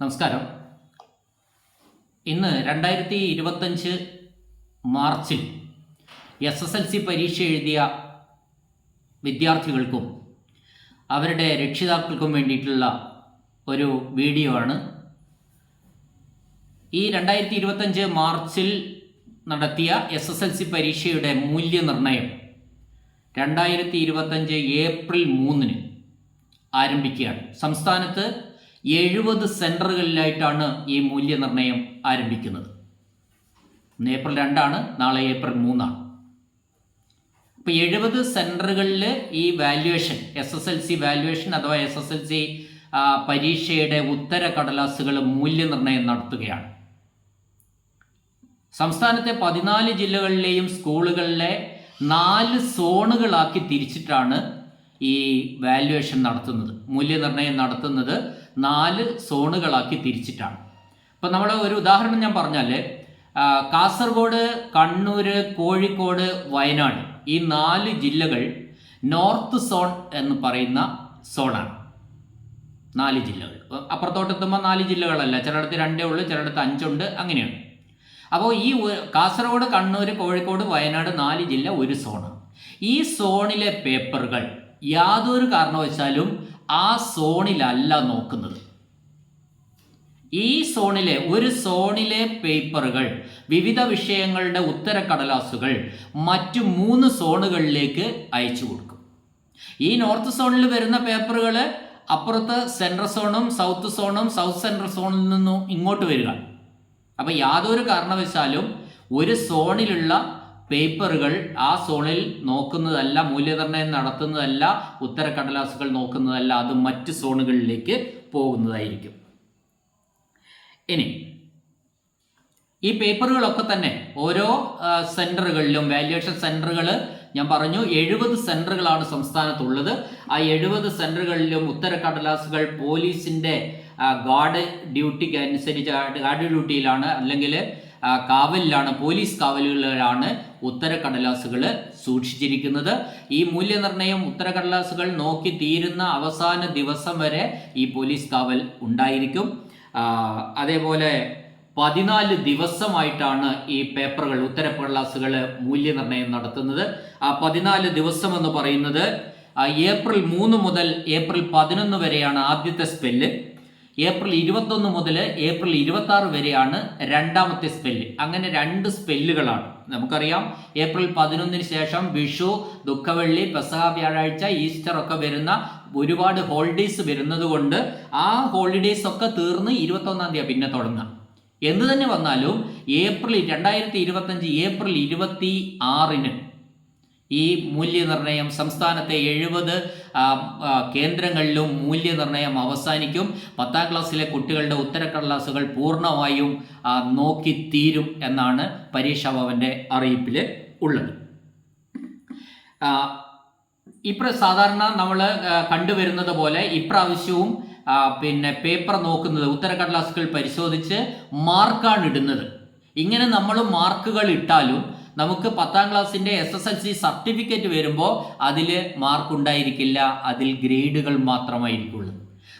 നമസ്കാരം. ഇന്ന് രണ്ടായിരത്തി ഇരുപത്തഞ്ച് മാർച്ചിൽ എസ് എസ് എൽ സി പരീക്ഷ എഴുതിയ വിദ്യാർത്ഥികൾക്കും അവരുടെ രക്ഷിതാക്കൾക്കും വേണ്ടിയിട്ടുള്ള ഒരു വീഡിയോ ആണ്. ഈ രണ്ടായിരത്തി ഇരുപത്തഞ്ച് മാർച്ചിൽ നടത്തിയ എസ് എസ് എൽ സി പരീക്ഷയുടെ മൂല്യനിർണയം രണ്ടായിരത്തി ഇരുപത്തഞ്ച് ഏപ്രിൽ മൂന്നിന് ആരംഭിക്കുകയാണ്. സംസ്ഥാനത്ത് എഴുപത് സെന്ററുകളിലായിട്ടാണ് ഈ മൂല്യനിർണയം ആരംഭിക്കുന്നത്. ഇന്ന് ഏപ്രിൽ രണ്ടാണ് നാളെ ഏപ്രിൽ മൂന്നാണ്. അപ്പോൾ എഴുപത് സെന്ററുകളിൽ ഈ valuation S S L C valuation അഥവാ എസ് എസ് എൽ സി പരീക്ഷയുടെ ഉത്തര കടലാസുകൾ മൂല്യനിർണയം നടത്തുകയാണ്. സംസ്ഥാനത്തെ പതിനാല് ജില്ലകളിലെയും സ്കൂളുകളിലെ നാല് സോണുകളാക്കി തിരിച്ചിട്ടാണ് ഈ വാല്യുവേഷൻ നടത്തുന്നത് മൂല്യനിർണയം നടത്തുന്നത്. നാല് സോണുകളാക്കി തിരിച്ചിട്ടാണ്. ഇപ്പം നമ്മൾ ഒരു ഉദാഹരണം ഞാൻ പറഞ്ഞാൽ കാസർഗോഡ് കണ്ണൂർ കോഴിക്കോട് വയനാട് ഈ നാല് ജില്ലകൾ നോർത്ത് സോൺ എന്ന് പറയുന്ന സോണാണ്. നാല് ജില്ലകൾ. അപ്പുറത്തോട്ടെത്തുമ്പോൾ നാല് ജില്ലകളല്ല. ചിലയിടത്ത് രണ്ടേ ഉള്ളൂ ചിലയിടത്ത് അഞ്ചുണ്ട് അങ്ങനെയാണ്. അപ്പോൾ ഈ കാസർഗോഡ് കണ്ണൂർ കോഴിക്കോട് വയനാട് നാല് ജില്ല ഒരു സോണാണ്. ഈ സോണിലെ പേപ്പറുകൾ യാതൊരു കാരണവശാലും ആ സോണിലല്ല നോക്കുന്നത്. ഈ സോണിലെ ഒരു സോണിലെ പേപ്പറുകൾ വിവിധ വിഷയങ്ങളുടെ ഉത്തരക്കടലാസുകൾ മറ്റു മൂന്ന് സോണുകളിലേക്ക് അയച്ചു കൊടുക്കും. ഈ നോർത്ത് സോണിൽ വരുന്ന പേപ്പറുകൾ അപ്പുറത്ത് സെൻട്രൽ സോണും സൗത്ത് സോണും സൗത്ത് സെൻട്രൽ സോണിൽ നിന്നും ഇങ്ങോട്ട് വരിക. അപ്പോൾ യാതൊരു കാരണവശാലും ഒരു സോണിലുള്ള പേപ്പറുകൾ ആ സോണിൽ നോക്കുന്നതല്ല മൂല്യനിർണയം നടത്തുന്നതല്ല ഉത്തരക്കടലാസുകൾ നോക്കുന്നതല്ല അത് മറ്റ് സോണുകളിലേക്ക് പോകുന്നതായിരിക്കും. ഇനി ഈ പേപ്പറുകളൊക്കെ തന്നെ ഓരോ സെന്ററുകളിലും വാല്യുവേഷൻ സെന്ററുകൾ ഞാൻ പറഞ്ഞു എഴുപത് സെന്ററുകളാണ് സംസ്ഥാനത്തുള്ളത്. ആ എഴുപത് സെന്ററുകളിലും ഉത്തരക്കടലാസുകൾ പോലീസിന്റെ ഗാർഡ് ഡ്യൂട്ടിക്ക് അനുസരിച്ച് ഗാർഡ് ഡ്യൂട്ടിയിലാണ്. അല്ലെങ്കിൽ കാവലിലാണ് പോലീസ് കാവലുകളിലാണ് ഉത്തരക്കടലാസുകൾ സൂക്ഷിച്ചിരിക്കുന്നത്. ഈ മൂല്യനിർണയം ഉത്തരക്കടലാസുകൾ നോക്കി തീരുന്ന അവസാന ദിവസം വരെ ഈ പോലീസ് കാവൽ ഉണ്ടായിരിക്കും. അതേപോലെ പതിനാല് ദിവസമായിട്ടാണ് ഈ പേപ്പറുകൾ ഉത്തരക്കടലാസുകൾ മൂല്യനിർണയം നടത്തുന്നത്. ആ പതിനാല് ദിവസം എന്ന് പറയുന്നത് ഏപ്രിൽ മൂന്ന് മുതൽ ഏപ്രിൽ പതിനൊന്ന് വരെയാണ് ആദ്യത്തെ സ്പെല്ല്. ഏപ്രിൽ ഇരുപത്തൊന്ന് മുതൽ ഏപ്രിൽ ഇരുപത്തി ആറ് വരെയാണ് രണ്ടാമത്തെ സ്പെല്ല് അങ്ങനെ രണ്ട് സ്പെല്ലുകളാണ് നമുക്കറിയാം ഏപ്രിൽ പതിനൊന്നിന് ശേഷം വിഷു ദുഃഖവെള്ളി പെസഹ വ്യാഴാഴ്ച ഈസ്റ്റർ ഒക്കെ വരുന്ന ഒരുപാട് ഹോളിഡേയ്സ് വരുന്നത് കൊണ്ട് ആ ഹോളിഡേയ്സ് ഒക്കെ തീർന്ന് ഇരുപത്തൊന്നാം തീയതി പിന്നെ തുടങ്ങാം. എന്ത് തന്നെ വന്നാലും ഏപ്രിൽ രണ്ടായിരത്തി ഇരുപത്തഞ്ച് ഏപ്രിൽ ഇരുപത്തി ആറിന് ഈ മൂല്യനിർണയം സംസ്ഥാനത്തെ എഴുപത് കേന്ദ്രങ്ങളിലും മൂല്യനിർണയം അവസാനിക്കും. പത്താം ക്ലാസ്സിലെ കുട്ടികളുടെ ഉത്തരക്കടലാസുകൾ പൂർണമായും നോക്കി തീരും എന്നാണ് പരീക്ഷാ ഭവന്റെ അറിയിപ്പിൽ ഉള്ളത് ഇപ്ര സാധാരണ നമ്മൾ കണ്ടുവരുന്നത് പോലെ ഇപ്രാവശ്യവും പിന്നെ പേപ്പർ നോക്കുന്നത് ഉത്തരക്കടലാസുകൾ പരിശോധിച്ച് മാർക്കാണ് ഇടുന്നത്. ഇങ്ങനെ നമ്മൾ മാർക്കുകൾ ഇട്ടാലും നമുക്ക് പത്താം ക്ലാസ്സിന്റെ S S L C certificate വരുമ്പോൾ അതിൽ മാർക്ക് ഉണ്ടായിരിക്കില്ല. അതിൽ ഗ്രേഡുകൾ മാത്രമായിരിക്കുള്ളൂ.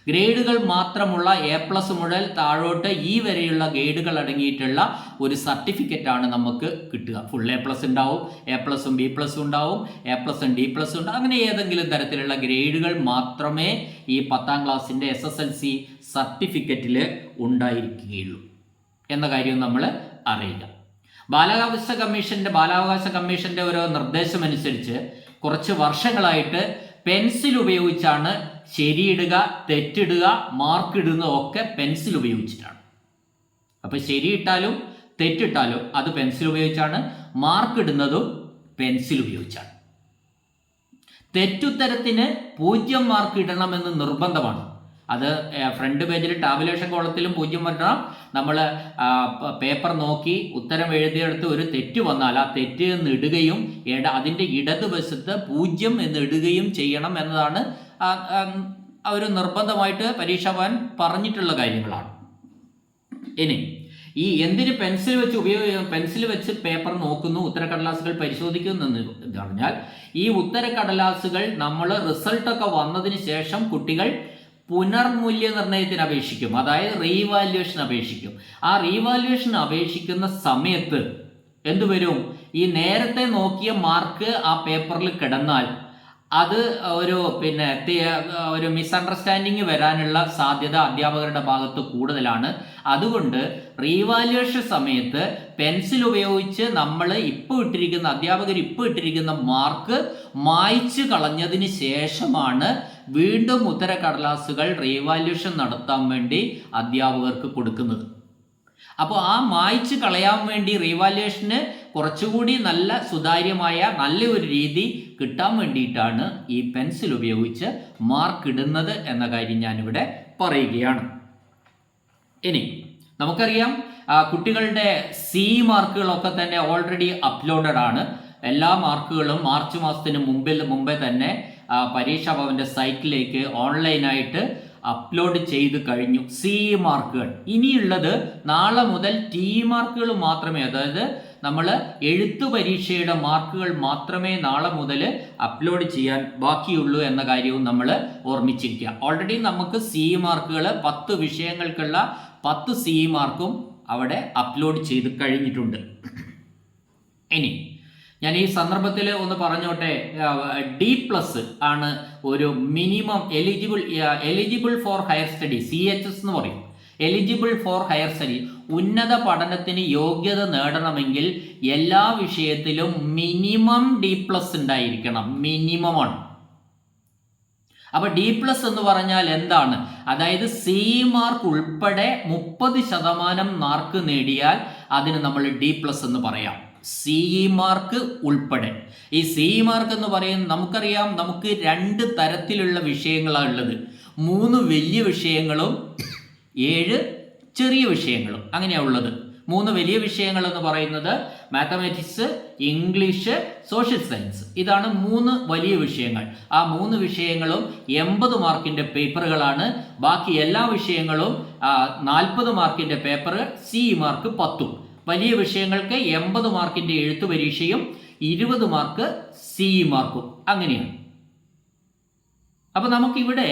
ഗ്രേഡുകൾ മാത്രമുള്ള എ പ്ലസ് മുതൽ താഴോട്ട് ഈ വരെയുള്ള ഗ്രേഡുകൾ അടങ്ങിയിട്ടുള്ള ഒരു സർട്ടിഫിക്കറ്റ് ആണ് നമുക്ക് കിട്ടുക. ഫുൾ എ പ്ലസ് ഉണ്ടാവും. എ പ്ലസും ബി പ്ലസും ഉണ്ടാവും. എ പ്ലസും ഡി പ്ലസും ഉണ്ടാവും. അങ്ങനെ ഏതെങ്കിലും തരത്തിലുള്ള ഗ്രേഡുകൾ മാത്രമേ ഈ പത്താം ക്ലാസ്സിന്റെ എസ് എസ് എൽ സി സർട്ടിഫിക്കറ്റിൽ ഉണ്ടായിരിക്കുകയുള്ളൂ. എന്ന കാര്യം നമ്മൾ അറിയുക. ബാലാവകാശ കമ്മീഷന്റെ ബാലാവകാശ കമ്മീഷന്റെ ഒരു നിർദ്ദേശം അനുസരിച്ച് കുറച്ച് വർഷങ്ങളായിട്ട് പെൻസിൽ ഉപയോഗിച്ചാണ് ശരിയിടുക തെറ്റിടുക മാർക്ക് ഇടുന്നതൊക്കെ പെൻസിൽ ഉപയോഗിച്ചിട്ടാണ്. അപ്പോൾ ശരിയിട്ടാലും തെറ്റിട്ടാലും അത് പെൻസിൽ ഉപയോഗിച്ചാണ് മാർക്ക് ഇടുന്നതും പെൻസിൽ ഉപയോഗിച്ചാണ്. തെറ്റുത്തരത്തിന് പൂജ്യം മാർക്ക് ഇടണമെന്ന് നിർബന്ധമാണ്. അത് ഫ്രണ്ട് പേജിൽ ടാബുലേഷൻ കോളത്തിലും പൂജ്യം വരണം. നമ്മൾ പേപ്പർ നോക്കി ഉത്തരം എഴുതിയെടുത്ത് ഒരു തെറ്റ് വന്നാൽ ആ തെറ്റ് എന്ന് ഇടുകയും ഇട അതിന്റെ ഇടതുവശത്ത് പൂജ്യം എന്ന് ഇടുകയും ചെയ്യണം എന്നതാണ് ഒരു നിർബന്ധമായിട്ട് പരീക്ഷാഭവൻ പറഞ്ഞിട്ടുള്ള കാര്യങ്ങളാണ്. ഇനി ഈ എന്തിന് പെൻസിൽ വെച്ച് ഉപയോഗിക്കുന്നു പെൻസിൽ വെച്ച് പേപ്പർ നോക്കുന്നു ഉത്തരക്കടലാസുകൾ പരിശോധിക്കുന്നു എന്ന് പറഞ്ഞാൽ ഈ ഉത്തരക്കടലാസുകൾ നമ്മൾ റിസൾട്ടൊക്കെ വന്നതിന് ശേഷം കുട്ടികൾ പുനർമൂല്യനിർണയത്തിന് അപേക്ഷിക്കും. അതായത് റീവാല്യുവേഷൻ അപേക്ഷിക്കും. ആ റീവാല്യുവേഷൻ അപേക്ഷിക്കുന്ന സമയത്ത് എന്തുവരും ഈ നേരത്തെ നോക്കിയ മാർക്ക് ആ പേപ്പറിൽ കിടന്നാൽ അത് ഒരു പിന്നെ ഒരു മിസ്അണ്ടർസ്റ്റാൻഡിങ് വരാനുള്ള സാധ്യത അധ്യാപകരുടെ ഭാഗത്ത് കൂടുതലാണ്. അതുകൊണ്ട് റീവാലുവേഷൻ സമയത്ത് പെൻസിൽ ഉപയോഗിച്ച് നമ്മൾ ഇപ്പോൾ ഇട്ടിരിക്കുന്ന അധ്യാപകർ ഇപ്പോൾ ഇട്ടിരിക്കുന്ന മാർക്ക് മായ്ച്ചു കളഞ്ഞതിന് ശേഷമാണ് വീണ്ടും ഉത്തരക്കടലാസുകൾ റീവാല്യൂഷൻ നടത്താൻ വേണ്ടി അധ്യാപകർക്ക് കൊടുക്കുന്നത്. അപ്പോൾ ആ മായ്ച്ച് കളയാൻ വേണ്ടി റീവാല്യൂഷന് കുറച്ചുകൂടി നല്ല സുതാര്യമായ നല്ല ഒരു രീതി കിട്ടാൻ വേണ്ടിയിട്ടാണ് ഈ പെൻസിൽ ഉപയോഗിച്ച് മാർക്ക് ഇടുന്നത് എന്ന കാര്യം ഞാനിവിടെ പറയുകയാണ്. ഇനി നമുക്കറിയാം കുട്ടികളുടെ സി മാർക്കുകളൊക്കെ തന്നെ ഓൾറെഡി അപ്ലോഡഡ് ആണ്. എല്ലാ മാർക്കുകളും മാർച്ച് മാസത്തിന് മുമ്പിൽ മുമ്പേ തന്നെ പരീക്ഷാ ഭവന്റെ സൈറ്റിലേക്ക് ഓൺലൈനായിട്ട് അപ്ലോഡ് ചെയ്ത് കഴിഞ്ഞു. സി മാർക്കുകൾ ഇനിയുള്ളത് നാളെ മുതൽ ടി മാർക്കുകൾ മാത്രമേ അതായത് നമ്മൾ എഴുത്തു പരീക്ഷയുടെ മാർക്കുകൾ മാത്രമേ നാളെ മുതൽ അപ്ലോഡ് ചെയ്യാൻ ബാക്കിയുള്ളൂ എന്ന കാര്യവും നമ്മൾ ഓർമ്മിച്ചിരിക്കുക. ഓൾറെഡി നമുക്ക് സി മാർക്കുകൾ പത്ത് വിഷയങ്ങൾക്കുള്ള പത്ത് സി മാർക്കും അവിടെ അപ്ലോഡ് ചെയ്ത് കഴിഞ്ഞിട്ടുണ്ട്. ഇനി ഞാൻ ഈ സന്ദർഭത്തിൽ ഒന്ന് പറഞ്ഞോട്ടെ ഡി പ്ലസ് ആണ് ഒരു minimum eligible eligible for higher study C H S എന്ന് പറയും. എലിജിബിൾ ഫോർ ഹയർ സ്റ്റഡി ഉന്നത പഠനത്തിന് യോഗ്യത നേടണമെങ്കിൽ എല്ലാ വിഷയത്തിലും മിനിമം ഡി പ്ലസ് ഉണ്ടായിരിക്കണം. മിനിമം ആണ്. അപ്പൊ ഡി പ്ലസ് എന്ന് പറഞ്ഞാൽ എന്താണ്? അതായത് സി മാർക്ക് ഉൾപ്പെടെ മുപ്പത് ശതമാനം മാർക്ക് നേടിയാൽ അതിന് നമ്മൾ ഡി പ്ലസ് എന്ന് പറയാം. സി മാർക്ക് ഉൾപ്പെടെ. ഈ സി മാർക്ക് എന്ന് പറയുന്നത് നമുക്കറിയാം നമുക്ക് രണ്ട് തരത്തിലുള്ള വിഷയങ്ങളാണ് ഉള്ളത്. മൂന്ന് വലിയ വിഷയങ്ങളും ഏഴ് ചെറിയ വിഷയങ്ങളും. അങ്ങനെയാണ് ഉള്ളത്. മൂന്ന് വലിയ വിഷയങ്ങൾ എന്ന് പറയുന്നത് മാത്തമാറ്റിക്സ് ഇംഗ്ലീഷ് സോഷ്യൽ സയൻസ് ഇതാണ് മൂന്ന് വലിയ വിഷയങ്ങൾ. ആ മൂന്ന് വിഷയങ്ങളും എൺപത് മാർക്കിന്റെ പേപ്പറുകളാണ്. ബാക്കി എല്ലാ വിഷയങ്ങളും നാൽപ്പത് മാർക്കിന്റെ പേപ്പർ സി മാർക്ക് പത്തും. വലിയ വിഷയങ്ങൾക്ക് എൺപത് മാർക്കിന്റെ എഴുത്തു പരീക്ഷയും ഇരുപത് മാർക്ക് സി മാർക്കും. അങ്ങനെയാണ്. അപ്പൊ നമുക്കിവിടെ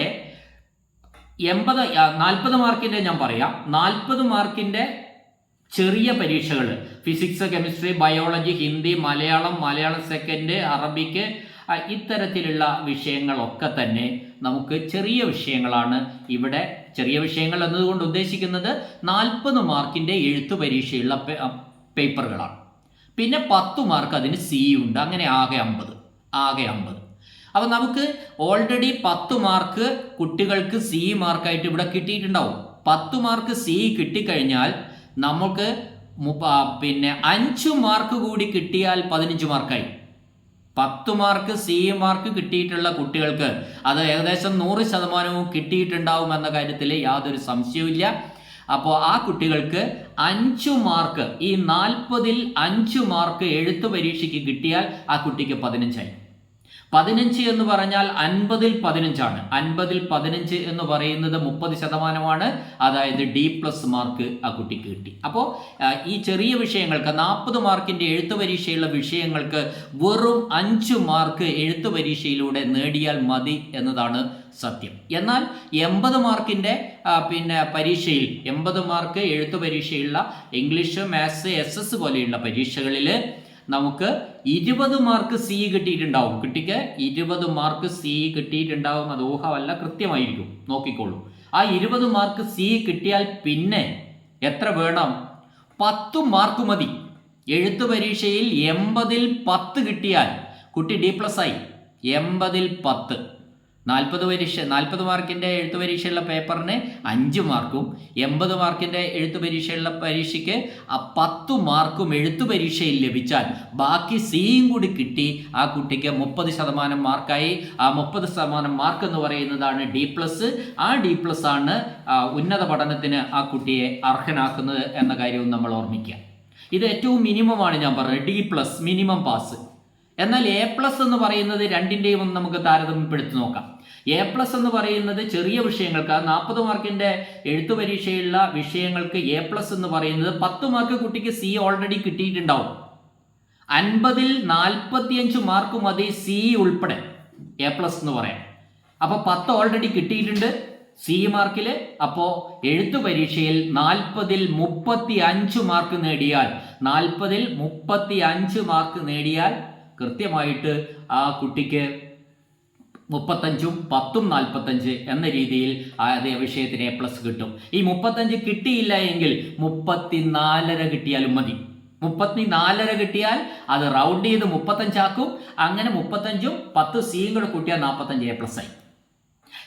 എൺപത് നാൽപ്പത് മാർക്കിന്റെ ഞാൻ പറയാം. നാൽപ്പത് മാർക്കിന്റെ ചെറിയ പരീക്ഷകൾ physics chemistry biology Hindi Malayalam Malayalam second Arabic ഇത്തരത്തിലുള്ള വിഷയങ്ങളൊക്കെ തന്നെ നമുക്ക് ചെറിയ വിഷയങ്ങളാണ് ഇവിടെ. ചെറിയ വിഷയങ്ങൾ എന്നതുകൊണ്ട് ഉദ്ദേശിക്കുന്നത് നാൽപ്പത് മാർക്കിന്റെ എഴുത്തു പരീക്ഷയുള്ള പേപ്പറുകളാണ്. പിന്നെ പത്ത് മാർക്ക് അതിന് സി ഉണ്ട്. അങ്ങനെ ആകെ അമ്പത്. ആകെ അമ്പത്. അപ്പോൾ നമുക്ക് ഓൾറെഡി പത്ത് മാർക്ക് കുട്ടികൾക്ക് സി മാർക്കായിട്ട് ഇവിടെ കിട്ടിയിട്ടുണ്ടാവും. പത്ത് മാർക്ക് സി കിട്ടിക്കഴിഞ്ഞാൽ നമുക്ക് പിന്നെ അഞ്ച് മാർക്ക് കൂടി കിട്ടിയാൽ പതിനഞ്ച് മാർക്കായി. പത്ത് മാർക്ക് സി മാർക്ക് കിട്ടിയിട്ടുള്ള കുട്ടികൾക്ക് അത് ഏകദേശം നൂറ് ശതമാനവും കിട്ടിയിട്ടുണ്ടാവും എന്ന കാര്യത്തിൽ യാതൊരു സംശയവുമില്ല. അപ്പോൾ ആ കുട്ടികൾക്ക് അഞ്ചു മാർക്ക് ഈ നാൽപ്പതിൽ അഞ്ചു മാർക്ക് എഴുത്തു പരീക്ഷയ്ക്ക് കിട്ടിയാൽ ആ കുട്ടിക്ക് പതിനഞ്ചായി. പതിനഞ്ച് എന്ന് പറഞ്ഞാൽ അൻപതിൽ പതിനഞ്ചാണ്. അൻപതിൽ പതിനഞ്ച് എന്ന് പറയുന്നത് മുപ്പത് ശതമാനമാണ്. അതായത് ഡി പ്ലസ് മാർക്ക് ആ കുട്ടിക്ക് കിട്ടി. അപ്പോൾ ഈ ചെറിയ വിഷയങ്ങൾക്ക് നാൽപ്പത് മാർക്കിന്റെ എഴുത്തു പരീക്ഷയുള്ള വിഷയങ്ങൾക്ക് വെറും അഞ്ച് മാർക്ക് എഴുത്തു പരീക്ഷയിലൂടെ നേടിയാൽ മതി എന്നതാണ് സത്യം. എന്നാൽ എൺപത് മാർക്കിന്റെ പിന്നെ പരീക്ഷയിൽ എൺപത് മാർക്ക് എഴുത്തു പരീക്ഷയുള്ള ഇംഗ്ലീഷ് മാത്സ് എസ് എസ് പോലെയുള്ള പരീക്ഷകളിൽ നമുക്ക് ഇരുപത് മാർക്ക് സി കിട്ടിയിട്ടുണ്ടാവും. കിട്ടിക്ക് ഇരുപത് മാർക്ക് സി കിട്ടിയിട്ടുണ്ടാവും. അത് ഊഹമല്ല കൃത്യമായിരിക്കും. നോക്കിക്കോളൂ. ആ ഇരുപത് മാർക്ക് സി കിട്ടിയാൽ പിന്നെ എത്ര വേണം? പത്ത് മാർക്ക് മതി. എഴുത്തു പരീക്ഷയിൽ എൺപതിൽ പത്ത് കിട്ടിയാൽ കുട്ടി ഡി പ്ലസ് ആയി. എൺപതിൽ പത്ത്. നാൽപ്പത് പരീക്ഷ നാൽപ്പത് മാർക്കിന്റെ എഴുത്ത് പരീക്ഷയുള്ള പേപ്പറിന് അഞ്ച് മാർക്കും എൺപത് മാർക്കിന്റെ എഴുത്ത് പരീക്ഷയുള്ള പരീക്ഷയ്ക്ക് പത്ത് മാർക്കും എഴുത്ത് പരീക്ഷയിൽ ലഭിച്ചാൽ ബാക്കി സിയും കൂടി കിട്ടി. ആ കുട്ടിക്ക് മുപ്പത് ശതമാനം മാർക്കായി. ആ മുപ്പത് ശതമാനം മാർക്ക് എന്ന് പറയുന്നതാണ് ഡി പ്ലസ് ആ ഡി പ്ലസ് ആണ് ഉന്നത പഠനത്തിന് ആ കുട്ടിയെ അർഹനാക്കുന്നത് എന്ന കാര്യവും നമ്മൾ ഓർമ്മിക്കുക. ഇത് ഏറ്റവും മിനിമമാണ് ഞാൻ പറഞ്ഞത്. ഡി പ്ലസ് മിനിമം പാസ് എന്നാൽ എ പ്ലസ് എന്ന് പറയുന്നത് രണ്ടിന്റെയും ഒന്ന് നമുക്ക് താരതമ്യപ്പെടുത്തി നോക്കാം. എ പ്ലസ് എന്ന് പറയുന്നത് ചെറിയ വിഷയങ്ങൾക്ക് നാൽപ്പത് മാർക്കിന്റെ എഴുത്തു പരീക്ഷയുള്ള വിഷയങ്ങൾക്ക് എ പ്ലസ് എന്ന് പറയുന്നത് പത്ത് മാർക്ക് കുട്ടിക്ക് സി ഓൾറെഡി കിട്ടിയിട്ടുണ്ടാവും. അൻപതിൽ നാൽപ്പത്തിയഞ്ച് മാർക്ക് മതി സി ഉൾപ്പെടെ. എ പ്ലസ് എന്ന് പറയാം. അപ്പോൾ പത്ത് ഓൾറെഡി കിട്ടിയിട്ടുണ്ട് സി മാർക്കിൽ അപ്പോൾ എഴുത്തു പരീക്ഷയിൽ നാൽപ്പതിൽ മുപ്പത്തി അഞ്ച് മാർക്ക് നേടിയാൽ നാൽപ്പതിൽ മുപ്പത്തി അഞ്ച് മാർക്ക് നേടിയാൽ കൃത്യമായിട്ട് ആ കുട്ടിക്ക് മുപ്പത്തഞ്ചും പത്തും നാൽപ്പത്തഞ്ച് എന്ന രീതിയിൽ അതേ വിഷയത്തിന് എ പ്ലസ് കിട്ടും. ഈ മുപ്പത്തഞ്ച് കിട്ടിയില്ല എങ്കിൽ മുപ്പത്തിനാലര കിട്ടിയാലും മതി. മുപ്പത്തി നാലര കിട്ടിയാൽ അത് റൗണ്ട് ചെയ്ത് മുപ്പത്തഞ്ചാക്കും. അങ്ങനെ മുപ്പത്തഞ്ചും പത്ത് സിയും കൂടെ കൂട്ടിയാൽ നാൽപ്പത്തഞ്ച് എ പ്ലസ് ആയി.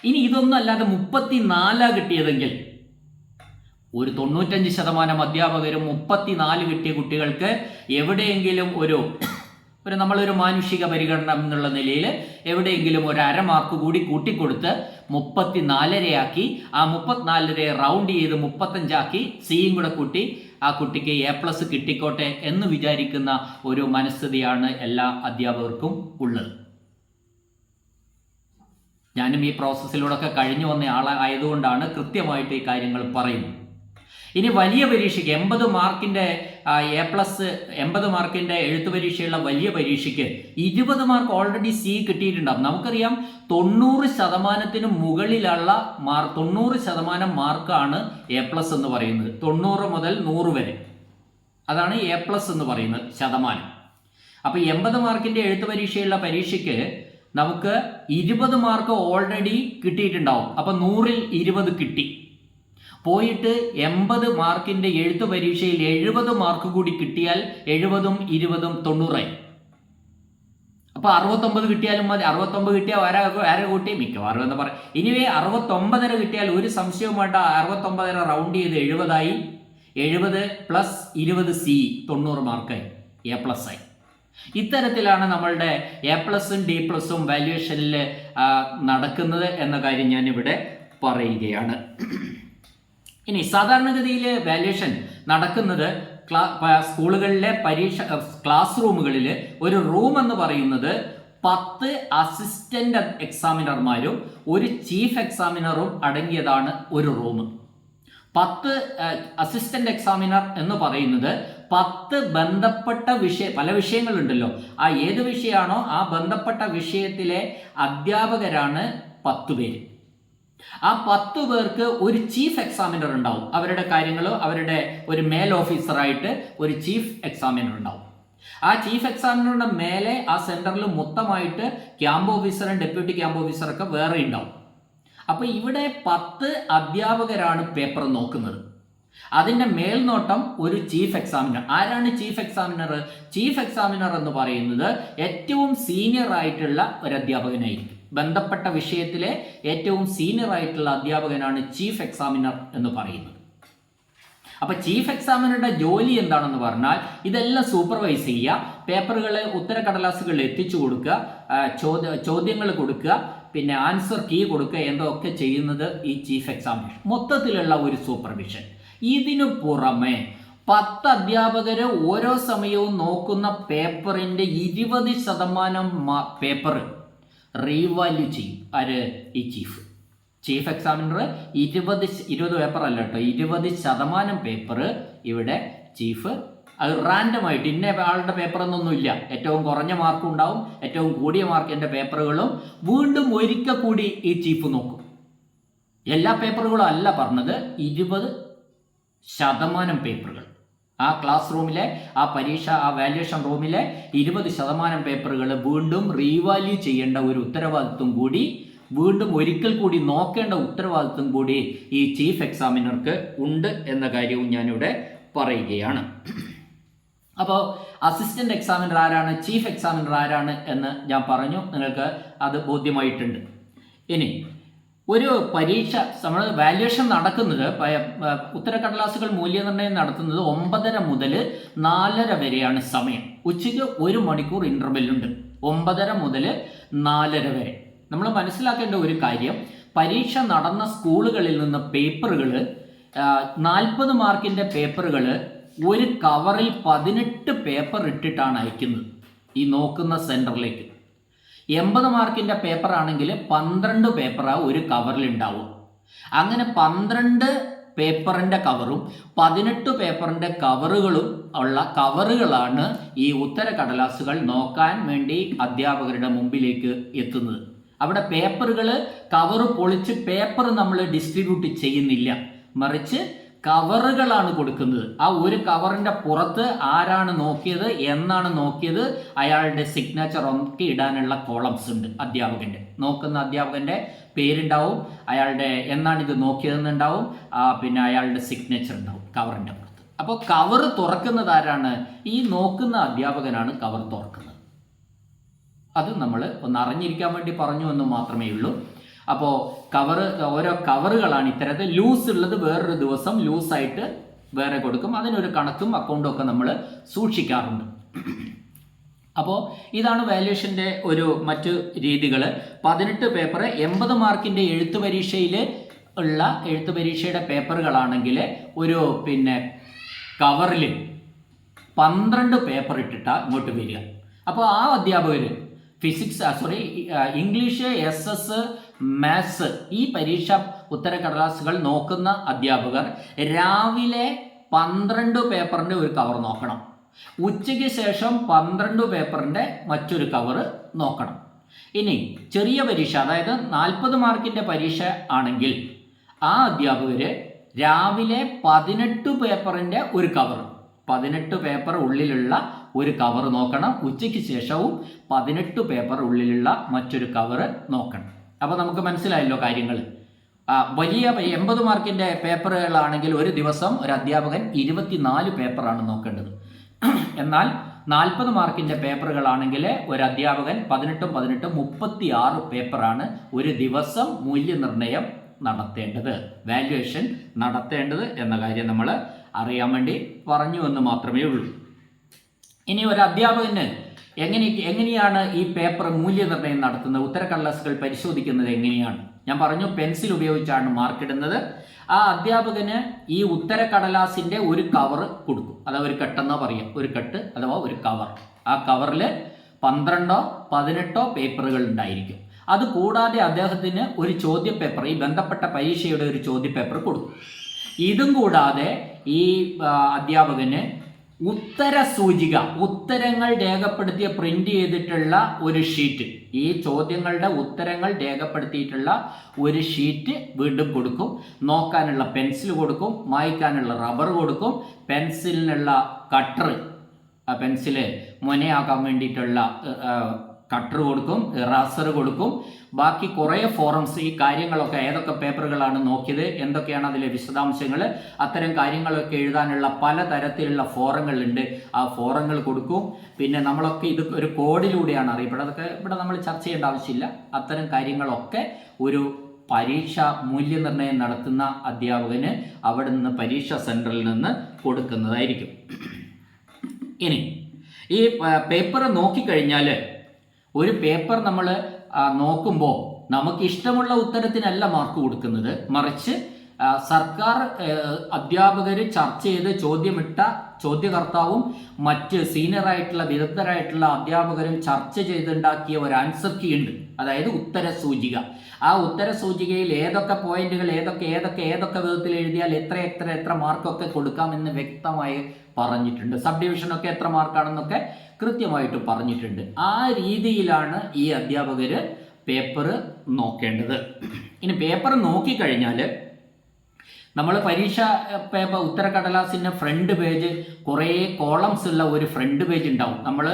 ഇനി ഇതൊന്നും അല്ലാതെ മുപ്പത്തി നാലാ കിട്ടിയതെങ്കിൽ ഒരു തൊണ്ണൂറ്റഞ്ച് ശതമാനം അധ്യാപകരും മുപ്പത്തിനാല് കിട്ടിയ കുട്ടികൾക്ക് എവിടെയെങ്കിലും ഒരു ഒരു നമ്മളൊരു മാനുഷിക പരിഗണന എന്നുള്ള നിലയിൽ എവിടെയെങ്കിലും ഒരു അര മാർക്ക് കൂടി കൂട്ടിക്കൊടുത്ത് മുപ്പത്തിനാലരയാക്കി ആ മുപ്പത്തിനാലരയെ റൗണ്ട് ചെയ്ത് മുപ്പത്തഞ്ചാക്കി സിയും കൂടെ കൂട്ടി ആ കുട്ടിക്ക് എ പ്ലസ് കിട്ടിക്കോട്ടെ എന്ന് വിചാരിക്കുന്ന ഒരു മനസ്ഥിതിയാണ് എല്ലാ അധ്യാപകർക്കും ഉള്ളത്. ഞാനും ഈ പ്രോസസ്സിലൂടെ ഒക്കെ കഴിഞ്ഞു വന്ന ആളായതുകൊണ്ടാണ് കൃത്യമായിട്ട് ഈ കാര്യങ്ങൾ പറയുന്നത്. ഇനി വലിയ പരീക്ഷയ്ക്ക് എൺപത് മാർക്കിന്റെ എ പ്ലസ് എൺപത് മാർക്കിന്റെ എഴുത്തു പരീക്ഷയുള്ള വലിയ പരീക്ഷയ്ക്ക് ഇരുപത് മാർക്ക് ഓൾറെഡി സി കിട്ടിയിട്ടുണ്ടാവും. നമുക്കറിയാം തൊണ്ണൂറ് ശതമാനത്തിന് മുകളിലുള്ള മാർക്ക് തൊണ്ണൂറ് ശതമാനം മാർക്കാണ് എ പ്ലസ് എന്ന് പറയുന്നത്. തൊണ്ണൂറ് മുതൽ നൂറ് വരെ. അതാണ് എ പ്ലസ് എന്ന് പറയുന്നത് ശതമാനം. അപ്പോൾ എൺപത് മാർക്കിന്റെ എഴുത്തു പരീക്ഷയുള്ള പരീക്ഷയ്ക്ക് നമുക്ക് ഇരുപത് മാർക്ക് ഓൾറെഡി കിട്ടിയിട്ടുണ്ടാവും. അപ്പം നൂറിൽ ഇരുപത് കിട്ടി. പോയിട്ട് എൺപത് മാർക്കിന്റെ എഴുത്ത് പരീക്ഷയിൽ എഴുപത് മാർക്ക് കൂടി കിട്ടിയാൽ എഴുപതും ഇരുപതും തൊണ്ണൂറായി. അപ്പോൾ അറുപത്തൊമ്പത് കിട്ടിയാലും മതി. അറുപത്തൊമ്പത് കിട്ടിയാൽ ആരാ ആരെ കൂട്ടി. മിക്കവാറും എന്ന് പറയാം ഇനിവേ അറുപത്തൊമ്പതര കിട്ടിയാൽ ഒരു സംശയവും വേണ്ട. അറുപത്തൊമ്പതര റൗണ്ട് ചെയ്ത് എഴുപതായി. എഴുപത് പ്ലസ് ഇരുപത് സി തൊണ്ണൂറ് മാർക്കായി. എ പ്ലസ് ആയി. ഇത്തരത്തിലാണ് നമ്മളുടെ എ പ്ലസും ഡി പ്ലസും വാല്യുവേഷനിൽ നടക്കുന്നത് എന്ന കാര്യം ഞാനിവിടെ പറയുകയാണ്. ഇനി സാധാരണഗതിയിൽ വാല്യുവേഷൻ നടക്കുന്നത് സ്കൂളുകളിലെ പരീക്ഷ ക്ലാസ് റൂമുകളിൽ ഒരു റൂം എന്ന് പറയുന്നത് പത്ത് അസിസ്റ്റന്റ് എക്സാമിനർമാരും ഒരു ചീഫ് എക്സാമിനറും അടങ്ങിയതാണ് ഒരു റൂം പത്ത് അസിസ്റ്റന്റ് എക്സാമിനർ എന്ന് പറയുന്നത് പത്ത് ബന്ധപ്പെട്ട വിഷയ പല വിഷയങ്ങളുണ്ടല്ലോ. ആ ഏത് വിഷയമാണോ ആ ബന്ധപ്പെട്ട വിഷയത്തിലെ അധ്യാപകരാണ് പത്ത് പേര്. ആ പത്ത് പേർക്ക് ഒരു ചീഫ് എക്സാമിനർ ഉണ്ടാവും. അവരുടെ കാര്യങ്ങൾ അവരുടെ ഒരു മേൽ ഓഫീസറായിട്ട് ഒരു ചീഫ് എക്സാമിനർ ഉണ്ടാവും. ആ ചീഫ് എക്സാമിനറുടെ മേലെ ആ സെന്ററിൽ മൊത്തമായിട്ട് ക്യാമ്പ് ഓഫീസറും ഡെപ്യൂട്ടി ക്യാമ്പ് ഓഫീസറൊക്കെ വേറെ ഉണ്ടാവും. അപ്പോൾ ഇവിടെ പത്ത് അധ്യാപകരാണ് പേപ്പർ നോക്കുന്നത്. അതിന്റെ മേൽനോട്ടം ഒരു ചീഫ് എക്സാമിനർ ആരാണ് ചീഫ് എക്സാമിനർ ചീഫ് എക്സാമിനർ എന്ന് പറയുന്നത് ഏറ്റവും സീനിയർ ആയിട്ടുള്ള ഒരു അധ്യാപകനായിരിക്കും. ബന്ധപ്പെട്ട വിഷയത്തിലെ ഏറ്റവും സീനിയർ ആയിട്ടുള്ള അധ്യാപകനാണ് ചീഫ് എക്സാമിനർ എന്ന് പറയുന്നത്. അപ്പൊ ചീഫ് എക്സാമിനറുടെ ജോലി എന്താണെന്ന് പറഞ്ഞാൽ ഇതെല്ലാം സൂപ്പർവൈസ് ചെയ്യുക പേപ്പറുകളെ ഉത്തരക്കടലാസുകൾ എത്തിച്ചു കൊടുക്കുക ചോദ്യ ചോദ്യങ്ങൾ കൊടുക്കുക പിന്നെ ആൻസർ കീ കൊടുക്കുക എന്തൊക്കെ ചെയ്യുന്നത് ഈ ചീഫ് എക്സാമിനർ മൊത്തത്തിലുള്ള ഒരു സൂപ്പർവിഷൻ ഇതിനു പുറമെ പത്ത് അധ്യാപകര് ഓരോ സമയവും നോക്കുന്ന പേപ്പറിന്റെ ഇരുപത് ശതമാനം പേപ്പർ റീവാല്യൂ ചെയ്യും. ആര്? ഈ ചീഫ് ചീഫ് എക്സാമിനർ ഇരുപത് ഇരുപത് പേപ്പർ അല്ല കേട്ടോ. ഇരുപത് ശതമാനം പേപ്പർ ഇവിടെ ചീഫ് അത് റാൻഡമായിട്ട് ഇന്ന ആളുടെ പേപ്പർ എന്നൊന്നുമില്ല ഏറ്റവും കുറഞ്ഞ മാർക്കും ഉണ്ടാവും. ഏറ്റവും കൂടിയ മാർക്കിന്റെ പേപ്പറുകളും വീണ്ടും ഒരിക്കൽ കൂടി ഈ ചീഫ് നോക്കും. എല്ലാ പേപ്പറുകളും അല്ല പറഞ്ഞത് ഇരുപത് ശതമാനം പേപ്പറുകൾ ആ ക്ലാസ് റൂമിലെ ആ പരീക്ഷ ആ വാല്യുവേഷൻ റൂമിലെ ഇരുപത് ശതമാനം പേപ്പറുകൾ വീണ്ടും റീവാല്യൂ ചെയ്യേണ്ട ഒരു ഉത്തരവാദിത്വം കൂടി വീണ്ടും ഒരിക്കൽ കൂടി നോക്കേണ്ട ഉത്തരവാദിത്വം കൂടി ഈ ചീഫ് എക്സാമിനർക്ക് ഉണ്ട് എന്ന കാര്യവും ഞാനിവിടെ പറയുകയാണ്. അപ്പോൾ അസിസ്റ്റന്റ് എക്സാമിനർ ആരാണ് ചീഫ് എക്സാമിനർ ആരാണ് എന്ന് ഞാൻ പറഞ്ഞു. നിങ്ങൾക്ക് അത് ബോധ്യമായിട്ടുണ്ട്. ഇനി ഒരു പരീക്ഷ നമ്മൾ വാല്യുവേഷൻ നടക്കുന്നത് ഉത്തരക്കടലാസുകൾ മൂല്യനിർണയം നടത്തുന്നത് ഒമ്പതര മുതൽ നാലര വരെയാണ് സമയം. ഉച്ചയ്ക്ക് ഒരു മണിക്കൂർ ഇന്റർവെല്ലുണ്ട് ഒമ്പതര മുതൽ നാലര വരെ. നമ്മൾ മനസ്സിലാക്കേണ്ട ഒരു കാര്യം പരീക്ഷ നടന്ന സ്കൂളുകളിൽ നിന്ന് പേപ്പറുകൾ നാൽപ്പത് മാർക്കിന്റെ പേപ്പറുകൾ ഒരു കവറിൽ പതിനെട്ട് പേപ്പർ ഇട്ടിട്ടാണ് അയക്കുന്നത്. ഈ നോക്കുന്ന സെന്ററിലേക്ക് എൺപത് മാർക്കിന്റെ പേപ്പർ ആണെങ്കിൽ പന്ത്രണ്ട് പേപ്പറാണ് ഒരു കവറിൽ ഉണ്ടാവും. അങ്ങനെ പന്ത്രണ്ട് പേപ്പറിന്റെ കവറും പതിനെട്ട് പേപ്പറിന്റെ കവറുകളും ഉള്ള കവറുകളാണ് ഈ ഉത്തര കടലാസുകൾ നോക്കാൻ വേണ്ടി അധ്യാപകരുടെ മുമ്പിലേക്ക് എത്തുന്നത്. അവിടെ പേപ്പറുകൾ കവർ പൊളിച്ച് പേപ്പർ നമ്മൾ ഡിസ്ട്രിബ്യൂട്ട് ചെയ്യുന്നില്ല. മറിച്ച് കവറുകളാണ് കൊടുക്കുന്നത്. ആ ഒരു കവറിന്റെ പുറത്ത് ആരാണ് നോക്കിയത് എന്നാണ് നോക്കിയത് അയാളുടെ സിഗ്നേച്ചർ ഒക്കെ ഇടാനുള്ള കോളംസ് ഉണ്ട് അധ്യാപകന്റെ. നോക്കുന്ന അധ്യാപകന്റെ പേരുണ്ടാവും അയാളുടെ എന്നാണ് ഇത് നോക്കിയതെന്നുണ്ടാവും പിന്നെ അയാളുടെ സിഗ്നേച്ചർ ഉണ്ടാവും കവറിന്റെ പുറത്ത്. അപ്പോൾ കവർ തുറക്കുന്നത് ആരാണ്? ഈ നോക്കുന്ന അധ്യാപകനാണ് കവർ തുറക്കുന്നത്. അത് നമ്മൾ ഒന്ന് അറിഞ്ഞിരിക്കാൻ വേണ്ടി പറഞ്ഞു എന്ന് മാത്രമേ ഉള്ളൂ. അപ്പോൾ കവർ ഓരോ കവറുകളാണ് ഇത്തരത്തിൽ. ലൂസ് ഉള്ളത് വേറൊരു ദിവസം ലൂസായിട്ട് വേറെ കൊടുക്കും. അതിനൊരു കണക്കും അക്കൗണ്ടും ഒക്കെ നമ്മൾ സൂക്ഷിക്കാറുണ്ട്. അപ്പോൾ ഇതാണ് വാല്യുവേഷന്റെ ഒരു മറ്റു രീതികൾ പതിനെട്ട് പേപ്പർ എൺപത് മാർക്കിന്റെ എഴുത്ത് പരീക്ഷയിൽ ഉള്ള എഴുത്ത് പരീക്ഷയുടെ പേപ്പറുകളാണെങ്കിൽ ഒരു പിന്നെ കവറിൽ പന്ത്രണ്ട് പേപ്പർ ഇട്ടിട്ടാണ് ഇങ്ങോട്ട് വരിക. അപ്പോൾ ആ അധ്യാപകർ physics sorry English S S maths ഈ പരീക്ഷ ഉത്തരക്കടലാസുകൾ നോക്കുന്ന അധ്യാപകർ രാവിലെ പന്ത്രണ്ട് പേപ്പറിന്റെ ഒരു കവർ നോക്കണം. ഉച്ചയ്ക്ക് ശേഷം പന്ത്രണ്ട് പേപ്പറിന്റെ മറ്റൊരു കവർ നോക്കണം. ഇനി ചെറിയ പരീക്ഷ അതായത് നാൽപ്പത് മാർക്കിന്റെ പരീക്ഷ ആണെങ്കിൽ ആ അധ്യാപകർ രാവിലെ പതിനെട്ട് പേപ്പറിന്റെ ഒരു കവർ പതിനെട്ട് പേപ്പർ ഉള്ളിലുള്ള ഒരു കവർ നോക്കണം. ഉച്ചയ്ക്ക് ശേഷവും പതിനെട്ട് പേപ്പർ ഉള്ളിലുള്ള മറ്റൊരു കവർ നോക്കണം. അപ്പോൾ നമുക്ക് മനസ്സിലായല്ലോ കാര്യങ്ങൾ വലിയ എൺപത് മാർക്കിന്റെ പേപ്പറുകളാണെങ്കിൽ ഒരു ദിവസം ഒരു അധ്യാപകൻ ഇരുപത്തിനാല് പേപ്പറാണ് നോക്കേണ്ടത്. എന്നാൽ നാൽപ്പത് മാർക്കിന്റെ പേപ്പറുകളാണെങ്കിൽ ഒരു അധ്യാപകൻ പതിനെട്ടും പതിനെട്ടും മുപ്പത്തി ആറ് പേപ്പറാണ് ഒരു ദിവസം മൂല്യനിർണയം നടത്തേണ്ടത്. വാല്യുവേഷൻ നടത്തേണ്ടത് എന്ന കാര്യം നമ്മൾ അറിയാൻ വേണ്ടി പറഞ്ഞു എന്ന് മാത്രമേ ഉള്ളൂ. ഇനി ഒരു അധ്യാപകന് എങ്ങനെ എങ്ങനെയാണ് ഈ പേപ്പർ മൂല്യനിർണയം നടത്തുന്നത്? ഉത്തരക്കടലാസുകൾ പരിശോധിക്കുന്നത് എങ്ങനെയാണ്? ഞാൻ പറഞ്ഞു പെൻസിൽ ഉപയോഗിച്ചാണ് മാർക്ക് ഇടുന്നത് ആ അധ്യാപകന് ഈ ഉത്തരക്കടലാസിന്റെ ഒരു കവർ കൊടുക്കും. അഥവാ ഒരു കെട്ടെന്നോ പറയാം. ഒരു കെട്ട് അഥവാ ഒരു കവർ. ആ കവറിൽ പന്ത്രണ്ടോ പതിനെട്ടോ പേപ്പറുകൾ ഉണ്ടായിരിക്കും. അത് കൂടാതെ അദ്ദേഹത്തിന് ഒരു ചോദ്യ പേപ്പർ ഈ ബന്ധപ്പെട്ട പരീക്ഷയുടെ ഒരു ചോദ്യ പേപ്പർ കൊടുക്കും. ഇതും കൂടാതെ ഈ അധ്യാപകന് ഉത്തര സൂചിക ഉത്തരങ്ങൾ രേഖപ്പെടുത്തിയ പ്രിന്റ് ചെയ്തിട്ടുള്ള ഒരു ഷീറ്റ് ഈ ചോദ്യങ്ങളുടെ ഉത്തരങ്ങൾ രേഖപ്പെടുത്തിയിട്ടുള്ള ഒരു ഷീറ്റ് വീണ്ടും കൊടുക്കും. നോക്കാനുള്ള പെൻസിൽ കൊടുക്കും മായ്ക്കാനുള്ള റബ്ബർ കൊടുക്കും പെൻസിലിനുള്ള കട്ടർ പെൻസിൽ മുനയാക്കാൻ വേണ്ടിയിട്ടുള്ള കട്ടർ കൊടുക്കും ഇറാസർ കൊടുക്കും. ബാക്കി കുറേ ഫോറംസ് ഈ കാര്യങ്ങളൊക്കെ ഏതൊക്കെ പേപ്പറുകളാണ് നോക്കിയത് എന്തൊക്കെയാണ് അതിലെ വിശദാംശങ്ങൾ അത്തരം കാര്യങ്ങളൊക്കെ എഴുതാനുള്ള പല തരത്തിലുള്ള ഫോറങ്ങളുണ്ട് ആ ഫോറങ്ങൾ കൊടുക്കും. പിന്നെ നമ്മളൊക്കെ ഇത് ഒരു കോഡിലൂടെയാണ് അറിയപ്പെടുന്നത്. അതൊക്കെ ഇവിടെ നമ്മൾ ചർച്ച ചെയ്യേണ്ട ആവശ്യമില്ല. അത്തരം കാര്യങ്ങളൊക്കെ ഒരു പരീക്ഷ മൂല്യനിർണയം നടത്തുന്ന അധ്യാപകന് അവിടെ നിന്ന് പരീക്ഷാ സെന്ററിൽ നിന്ന് കൊടുക്കുന്നതായിരിക്കും. ഇനി ഈ പേപ്പർ നോക്കിക്കഴിഞ്ഞാൽ ഒരു പേപ്പർ നമ്മൾ നോക്കുമ്പോൾ നമുക്ക് ഇഷ്ടമുള്ള ഉത്തരത്തിനല്ല മാർക്ക് കൊടുക്കുന്നത്. മറിച്ച് സർക്കാർ അധ്യാപകർ ചർച്ച ചെയ്ത് ചോദ്യമിട്ട ചോദ്യകർത്താവും മറ്റ് സീനിയറായിട്ടുള്ള വിദഗ്ധരായിട്ടുള്ള അധ്യാപകരും ചർച്ച ചെയ്തുണ്ടാക്കിയ ഒരു ആൻസർ കീ ഉണ്ട്. അതായത് ഉത്തര സൂചിക. ആ ഉത്തര സൂചികയിൽ ഏതൊക്കെ പോയിന്റുകൾ ഏതൊക്കെ ഏതൊക്കെ ഏതൊക്കെ വിധത്തിൽ എഴുതിയാൽ എത്ര എത്ര എത്ര മാർക്കൊക്കെ കൊടുക്കാമെന്ന് വ്യക്തമായി പറഞ്ഞിട്ടുണ്ട്. സബ് ഡിവിഷനൊക്കെ എത്ര മാർക്കാണെന്നൊക്കെ കൃത്യമായിട്ട് പറഞ്ഞിട്ടുണ്ട്. ആ രീതിയിലാണ് ഈ അധ്യാപകര് പേപ്പർ നോക്കേണ്ടത്. ഇനി പേപ്പർ നോക്കിക്കഴിഞ്ഞാൽ നമ്മൾ പരീക്ഷ പേപ്പർ ഉത്തരക്കടലാസിന്റെ ഫ്രണ്ട് പേജ് കുറേ കോളംസ് ഉള്ള ഒരു ഫ്രണ്ട് പേജ് ഉണ്ടാവും. നമ്മൾ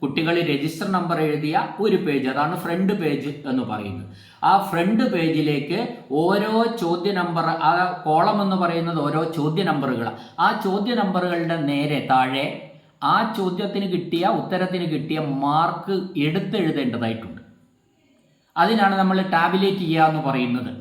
കുട്ടികൾ രജിസ്റ്റർ നമ്പർ എഴുതിയ ഒരു പേജ് അതാണ് ഫ്രണ്ട് പേജ് എന്ന് പറയുന്നത്. ആ ഫ്രണ്ട് പേജിലേക്ക് ഓരോ ചോദ്യ നമ്പർ ആ കോളം എന്ന് പറയുന്നത് ഓരോ ചോദ്യ നമ്പറുകളാണ് ആ ചോദ്യ നമ്പറുകളുടെ നേരെ താഴെ ആ ചോദ്യത്തിന് കിട്ടിയ ഉത്തരത്തിന് കിട്ടിയ മാർക്ക് എടുത്തെഴുതേണ്ടതായിട്ടുണ്ട്. അതിനാണ് നമ്മൾ ടാബിലേറ്റ് ചെയ്യുക എന്ന് പറയുന്നത്.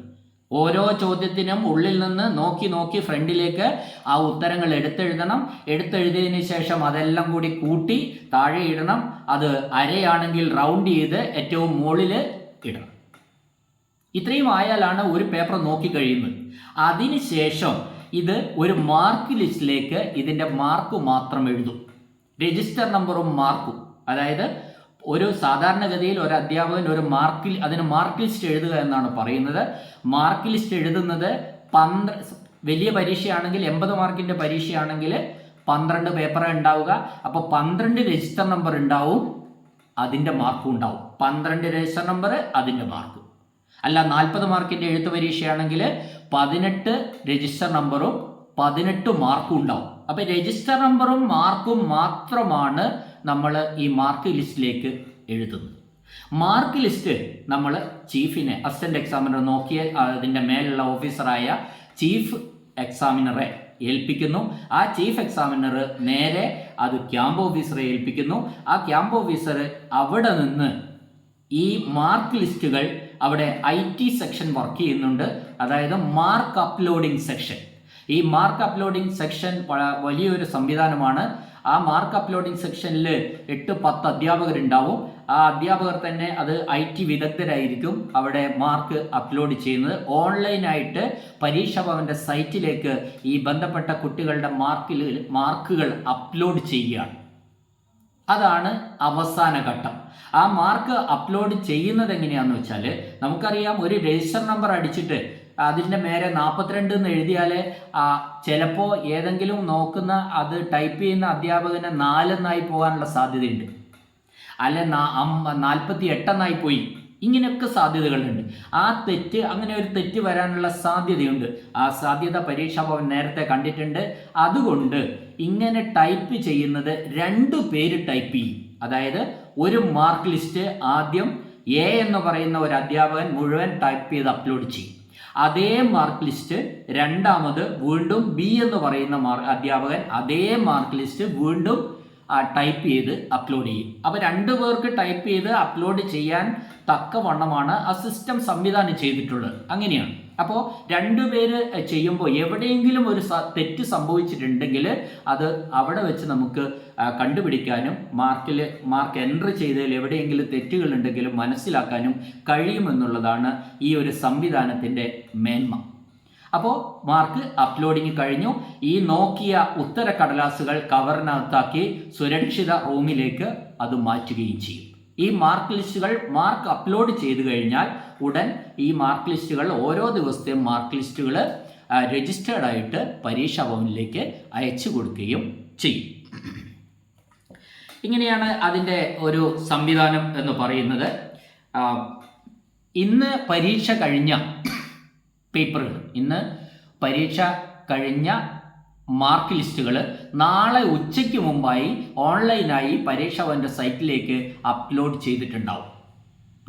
ഓരോ ചോദ്യത്തിനും ഉള്ളിൽ നിന്ന് നോക്കി നോക്കി ഫ്രണ്ടിലേക്ക് ആ ഉത്തരങ്ങൾ എടുത്തെഴുതണം. എടുത്തെഴുതിയതിന് ശേഷം അതെല്ലാം കൂടി കൂട്ടി താഴെ ഇടണം. അത് അരയാണെങ്കിൽ റൗണ്ട് ചെയ്ത് ഏറ്റവും മുകളിൽ ഇടണം. ഇത്രയും ആയാലാണ് ഒരു പേപ്പർ നോക്കി കഴിയുന്നത്. അതിനുശേഷം ഇത് ഒരു മാർക്ക് ലിസ്റ്റിലേക്ക് ഇതിന്റെ മാർക്ക് മാത്രം എഴുതും. രജിസ്റ്റർ നമ്പറും മാർക്കും. അതായത് ഒരു സാധാരണഗതിയിൽ ഒരു അധ്യാപകൻ ഒരു മാർക്കിൽ അതിന് മാർക്ക് ലിസ്റ്റ് എഴുതുക എന്നാണ് പറയുന്നത്. മാർക്ക് ലിസ്റ്റ് എഴുതുന്നത് പന്ത്ര വലിയ പരീക്ഷയാണെങ്കിൽ എൺപത് മാർക്കിന്റെ പരീക്ഷയാണെങ്കിൽ പന്ത്രണ്ട് പേപ്പർ ഉണ്ടാവുക. അപ്പോൾ പന്ത്രണ്ട് രജിസ്റ്റർ നമ്പർ ഉണ്ടാവും അതിന്റെ മാർക്കും ഉണ്ടാവും. പന്ത്രണ്ട് രജിസ്റ്റർ നമ്പർ അതിന്റെ മാർക്ക്. അല്ല നാൽപ്പത് മാർക്കിന്റെ എഴുത്ത് പരീക്ഷയാണെങ്കിൽ പതിനെട്ട് രജിസ്റ്റർ നമ്പറും പതിനെട്ട് മാർക്കും ഉണ്ടാവും. അപ്പോൾ രജിസ്റ്റർ നമ്പറും മാർക്കും മാത്രമാണ് നമ്മൾ ഈ മാർക്ക് ലിസ്റ്റിലേക്ക് എഴുതുന്നത് മാർക്ക് ലിസ്റ്റ് നമ്മൾ ചീഫിനെ അസിസ്റ്റന്റ് എക്സാമിനർ നോക്കിയ അതിന്റെ മേലുള്ള ഓഫീസറായ ചീഫ് എക്സാമിനറെ ഏൽപ്പിക്കുന്നു. ആ ചീഫ് എക്സാമിനർ നേരെ അത് ക്യാമ്പ് ഓഫീസറെ ഏൽപ്പിക്കുന്നു. ആ ക്യാമ്പ് ഓഫീസർ അവിടെ നിന്ന് ഈ മാർക്ക് ലിസ്റ്റുകൾ അവിടെ ഐ ടി സെക്ഷൻ വർക്ക് ചെയ്യുന്നുണ്ട്. അതായത് മാർക്ക് അപ്ലോഡിംഗ് സെക്ഷൻ. ഈ മാർക്ക് അപ്ലോഡിംഗ് സെക്ഷൻ വലിയൊരു സംവിധാനമാണ്. ആ മാർക്ക് അപ്ലോഡിംഗ് സെക്ഷനിൽ എട്ട് പത്ത് അധ്യാപകരുണ്ടാവും. ആ അധ്യാപകർ തന്നെ അത് ഐ ടി വിദഗ്ധരായിരിക്കും അവിടെ മാർക്ക് അപ്ലോഡ് ചെയ്യുന്നത്. ഓൺലൈനായിട്ട് പരീക്ഷാ ഭവന്റെ സൈറ്റിലേക്ക് ഈ ബന്ധപ്പെട്ട കുട്ടികളുടെ മാർക്കിൽ മാർക്കുകൾ അപ്ലോഡ് ചെയ്യുകയാണ്. അതാണ് അവസാന ഘട്ടം. ആ മാർക്ക് അപ്ലോഡ് ചെയ്യുന്നത് എങ്ങനെയാണെന്ന് വെച്ചാൽ നമുക്കറിയാം ഒരു രജിസ്റ്റർ നമ്പർ അടിച്ചിട്ട് അതിന്റെ നേരെ നാൽപ്പത്തിരണ്ട് എന്ന് എഴുതിയാൽ ചിലപ്പോൾ ഏതെങ്കിലും നോക്കുന്ന അത് ടൈപ്പ് ചെയ്യുന്ന അധ്യാപകന് നാലെന്നായി പോകാനുള്ള സാധ്യതയുണ്ട്. അല്ലെ നാൽപ്പത്തി എട്ടെന്നായി പോയി. ഇങ്ങനെയൊക്കെ സാധ്യതകളുണ്ട്. ആ തെറ്റ് അങ്ങനെ ഒരു തെറ്റ് വരാനുള്ള സാധ്യതയുണ്ട്. ആ സാധ്യത പരീക്ഷാ ഭവൻ നേരത്തെ കണ്ടിട്ടുണ്ട്. അതുകൊണ്ട് ഇങ്ങനെ ടൈപ്പ് ചെയ്യുന്നത് രണ്ടു പേര് ടൈപ്പ് ചെയ്യും. അതായത് ഒരു മാർക്ക് ലിസ്റ്റ് ആദ്യം എ എന്ന് പറയുന്ന ഒരു അധ്യാപകൻ മുഴുവൻ ടൈപ്പ് ചെയ്ത് അപ്ലോഡ് ചെയ്യും. അതേ മാർക്ക് ലിസ്റ്റ് രണ്ടാമത് വീണ്ടും ബി എന്ന് പറയുന്ന അധ്യാപകൻ അതേ മാർക്ക് ലിസ്റ്റ് വീണ്ടും ടൈപ്പ് ചെയ്ത് അപ്ലോഡ് ചെയ്യും. അപ്പോൾ രണ്ട് പേർക്ക് ടൈപ്പ് ചെയ്ത് അപ്ലോഡ് ചെയ്യാൻ തക്കവണ്ണമാണ് ആ സിസ്റ്റം സംവിധാനം ചെയ്തിട്ടുള്ളത്. അങ്ങനെയാണ്. അപ്പോൾ രണ്ടുപേര് ചെയ്യുമ്പോൾ എവിടെയെങ്കിലും ഒരു തെറ്റ് സംഭവിച്ചിട്ടുണ്ടെങ്കിൽ അത് അവിടെ വെച്ച് നമുക്ക് കണ്ടുപിടിക്കാനും മാർക്കിൽ മാർക്ക് എൻട്രി ചെയ്തതിൽ എവിടെയെങ്കിലും തെറ്റുകളുണ്ടെങ്കിലും മനസ്സിലാക്കാനും കഴിയുമെന്നുള്ളതാണ് ഈ ഒരു സംവിധാനത്തിന്റെ മേന്മ. അപ്പോൾ മാർക്ക് അപ്ലോഡിങ് കഴിഞ്ഞു. ഈ നോക്കിയ ഉത്തര കടലാസുകൾ കവറിനകത്താക്കി സുരക്ഷിത റൂമിലേക്ക് അത് മാറ്റുകയും ചെയ്യും. ഈ മാർക്ക് ലിസ്റ്റുകൾ മാർക്ക് അപ്ലോഡ് ചെയ്തു കഴിഞ്ഞാൽ ഉടൻ ഈ മാർക്ക് ലിസ്റ്റുകൾ ഓരോ ദിവസത്തെയും മാർക്ക് ലിസ്റ്റുകൾ രജിസ്റ്റേർഡ് ആയിട്ട് പരീക്ഷാ ഭവനിലേക്ക് അയച്ചു കൊടുക്കുകയും ചെയ്യും. ഇങ്ങനെയാണ് അതിന്റെ ഒരു സംവിധാനം എന്ന് പറയുന്നത്. ഇന്ന് പരീക്ഷ കഴിഞ്ഞ പേപ്പറുകൾ. ഇന്ന് പരീക്ഷ കഴിഞ്ഞ മാർക്ക് ലിസ്റ്റുകൾ നാളെ ഉച്ചയ്ക്ക് മുമ്പായി ഓൺലൈനായി പരീക്ഷ അവന്റെ സൈറ്റിലേക്ക് അപ്ലോഡ് ചെയ്തിട്ടുണ്ടാവും.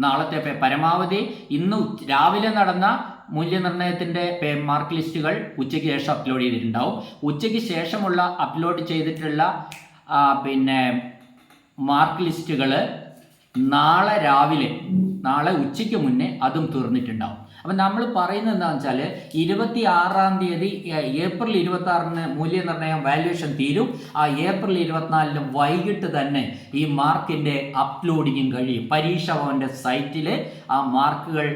നാളത്തെ പരമാവധി ഇന്ന് രാവിലെ നടന്ന മൂല്യനിർണയത്തിന്റെ മാർക്ക് ലിസ്റ്റുകൾ ഉച്ചയ്ക്ക് ശേഷം അപ്ലോഡ് ചെയ്തിട്ടുണ്ടാവും. ഉച്ചയ്ക്ക് ശേഷമുള്ള അപ്ലോഡ് ചെയ്തിട്ടുള്ള പിന്നെ മാർക്ക് ലിസ്റ്റുകൾ നാളെ രാവിലെ നാളെ ഉച്ചയ്ക്ക് മുന്നേ അതും തീർന്നിട്ടുണ്ടാവും. അപ്പം നമ്മൾ പറയുന്നത് എന്താണെന്ന് വെച്ചാൽ ഇരുപത്തി ആറാം തീയതി ഏപ്രിൽ ഇരുപത്തി ആറിന് മൂല്യനിർണയം വാല്യുവേഷൻ തീരും. ആ ഏപ്രിൽ ഇരുപത്തിനാലിന് വൈകിട്ട് തന്നെ ഈ മാർക്കിന്റെ അപ്ലോഡിങ്ങും കഴിയും. പരീക്ഷ ഭവന്റെ സൈറ്റിൽ ആ മാർക്കുകൾ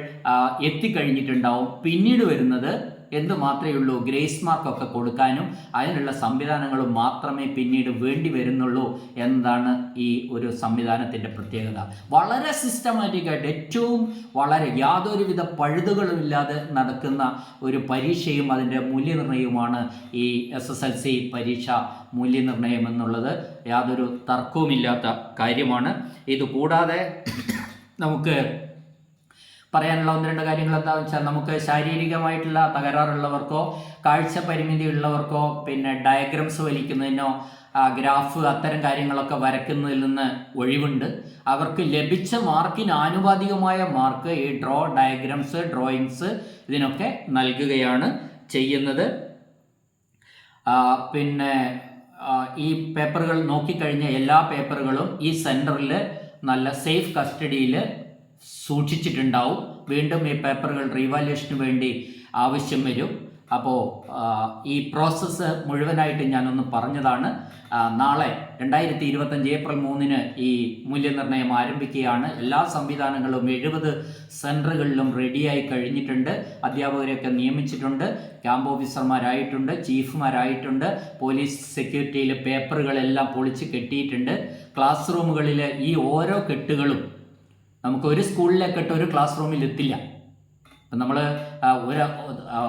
എത്തിക്കഴിഞ്ഞിട്ടുണ്ടാവും. പിന്നീട് വരുന്നത് എന്ത് മാത്രമേ ഉള്ളൂ ഗ്രേസ് മാർക്കൊക്കെ കൊടുക്കാനും അതിനുള്ള സംവിധാനങ്ങളും മാത്രമേ പിന്നീട് വേണ്ടി വരുന്നുള്ളൂ എന്നതാണ് ഈ ഒരു സംവിധാനത്തിന്റെ പ്രത്യേകത. വളരെ സിസ്റ്റമാറ്റിക്കായിട്ട് ഏറ്റവും വളരെ യാതൊരുവിധ പഴുതുകളും ഇല്ലാതെ നടക്കുന്ന ഒരു പരീക്ഷയും അതിന്റെ മൂല്യനിർണയവുമാണ് ഈ എസ് എസ് എൽ സി പരീക്ഷ മൂല്യനിർണയം എന്നുള്ളത്. യാതൊരു തർക്കവുമില്ലാത്ത കാര്യമാണ്. ഇതുകൂടാതെ നമുക്ക് പറയാനുള്ള ഒന്ന് രണ്ട് കാര്യങ്ങൾ എന്താണെന്ന് വെച്ചാൽ നമുക്ക് ശാരീരികമായിട്ടുള്ള തകരാറുള്ളവർക്കോ കാഴ്ച പരിമിതി ഉള്ളവർക്കോ പിന്നെ ഡയഗ്രംസ് വലിക്കുന്നതിനോ ഗ്രാഫ് അത്തരം കാര്യങ്ങളൊക്കെ വരയ്ക്കുന്നതിൽ നിന്ന് ഒഴിവുണ്ട്. അവർക്ക് ലഭിച്ച മാർക്കിന് ആനുപാതികമായ മാർക്ക് ഈ ഡ്രോ ഡയഗ്രംസ് ഡ്രോയിങ്സ് ഇതിനൊക്കെ നൽകുകയാണ് ചെയ്യുന്നത്. പിന്നെ ഈ പേപ്പറുകൾ നോക്കിക്കഴിഞ്ഞ എല്ലാ പേപ്പറുകളും ഈ സെന്ററിൽ നല്ല സേഫ് കസ്റ്റഡിയിൽ സൂക്ഷിച്ചിട്ടുണ്ടാവും. വീണ്ടും ഈ പേപ്പറുകൾ റീവാലുവേഷന് വേണ്ടി ആവശ്യം വരും. അപ്പോൾ ഈ പ്രോസസ്സ് മുഴുവനായിട്ട് ഞാനൊന്ന് പറഞ്ഞതാണ്. നാളെ രണ്ടായിരത്തി ഇരുപത്തഞ്ച് ഏപ്രിൽ മൂന്നിന് ഈ മൂല്യനിർണയം ആരംഭിക്കുകയാണ്. എല്ലാ സംവിധാനങ്ങളും എഴുപത് സെന്ററുകളിലും റെഡിയായി കഴിഞ്ഞിട്ടുണ്ട്. അധ്യാപകരെയൊക്കെ നിയമിച്ചിട്ടുണ്ട്. ക്യാമ്പ് ഓഫീസർമാരായിട്ടുണ്ട് ചീഫുമാരായിട്ടുണ്ട്. പോലീസ് സെക്യൂരിറ്റിയിൽ പേപ്പറുകളെല്ലാം പൊളിച്ച് കെട്ടിയിട്ടുണ്ട്. ക്ലാസ് റൂമുകളിലെ ഈ ഓരോ കെട്ടുകളും നമുക്ക് ഒരു സ്കൂളിലേക്കിട്ട് ഒരു ക്ലാസ് റൂമിൽ എത്തില്ല. അപ്പം നമ്മൾ ഒരു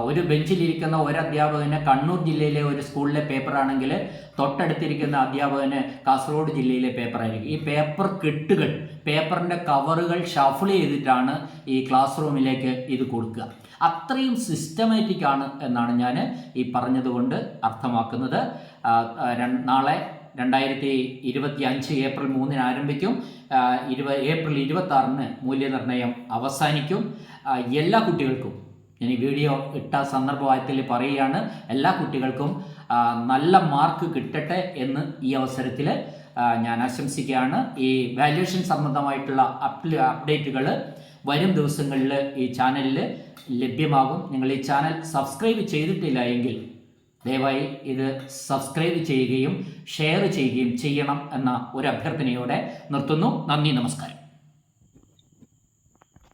ഒരു ബെഞ്ചിലിരിക്കുന്ന ഒരു അധ്യാപകന് കണ്ണൂർ ജില്ലയിലെ ഒരു സ്കൂളിലെ പേപ്പർ പേപ്പറാണെങ്കിൽ തൊട്ടടുത്തിരിക്കുന്ന അധ്യാപകന് കാസർഗോഡ് ജില്ലയിലെ പേപ്പർ ആയിരിക്കും. ഈ പേപ്പർ കെട്ടുകൾ പേപ്പറിന്റെ കവറുകൾ ഷഫിൾ ചെയ്തിട്ടാണ് ഈ ക്ലാസ് റൂമിലേക്ക് ഇത് കൊടുക്കുക. അത്രയും സിസ്റ്റമാറ്റിക് ആണ് എന്നാണ് ഞാൻ ഈ പറഞ്ഞതുകൊണ്ട് അർത്ഥമാക്കുന്നത്. നാളെ രണ്ടായിരത്തി ഇരുപത്തി അഞ്ച് ഏപ്രിൽ മൂന്നിന് ആരംഭിക്കും. ഏപ്രിൽ ഇരുപത്തി ആറിന് മൂല്യനിർണയം അവസാനിക്കും. എല്ലാ കുട്ടികൾക്കും ഞാൻ ഈ വീഡിയോ ഇട്ട സന്ദർഭത്തിൽ പറയുകയാണ് എല്ലാ കുട്ടികൾക്കും നല്ല മാർക്ക് കിട്ടട്ടെ എന്ന് ഈ അവസരത്തിൽ ഞാൻ ആശംസിക്കുകയാണ്. ഈ വാല്യുവേഷൻ സംബന്ധമായിട്ടുള്ള അപ് അപ്ഡേറ്റുകൾ വരും ദിവസങ്ങളിൽ ഈ ചാനലിൽ ലഭ്യമാകും. നിങ്ങൾ ഈ ചാനൽ സബ്സ്ക്രൈബ് ചെയ്തിട്ടില്ല എങ്കിൽ ദയവായി ഇത് സബ്സ്ക്രൈബ് ചെയ്യുകയും ഷെയർ ചെയ്യുകയും ചെയ്യണം എന്ന ഒരു അഭ്യർത്ഥനയോടെ നിർത്തുന്നു. നന്ദി നമസ്കാരം.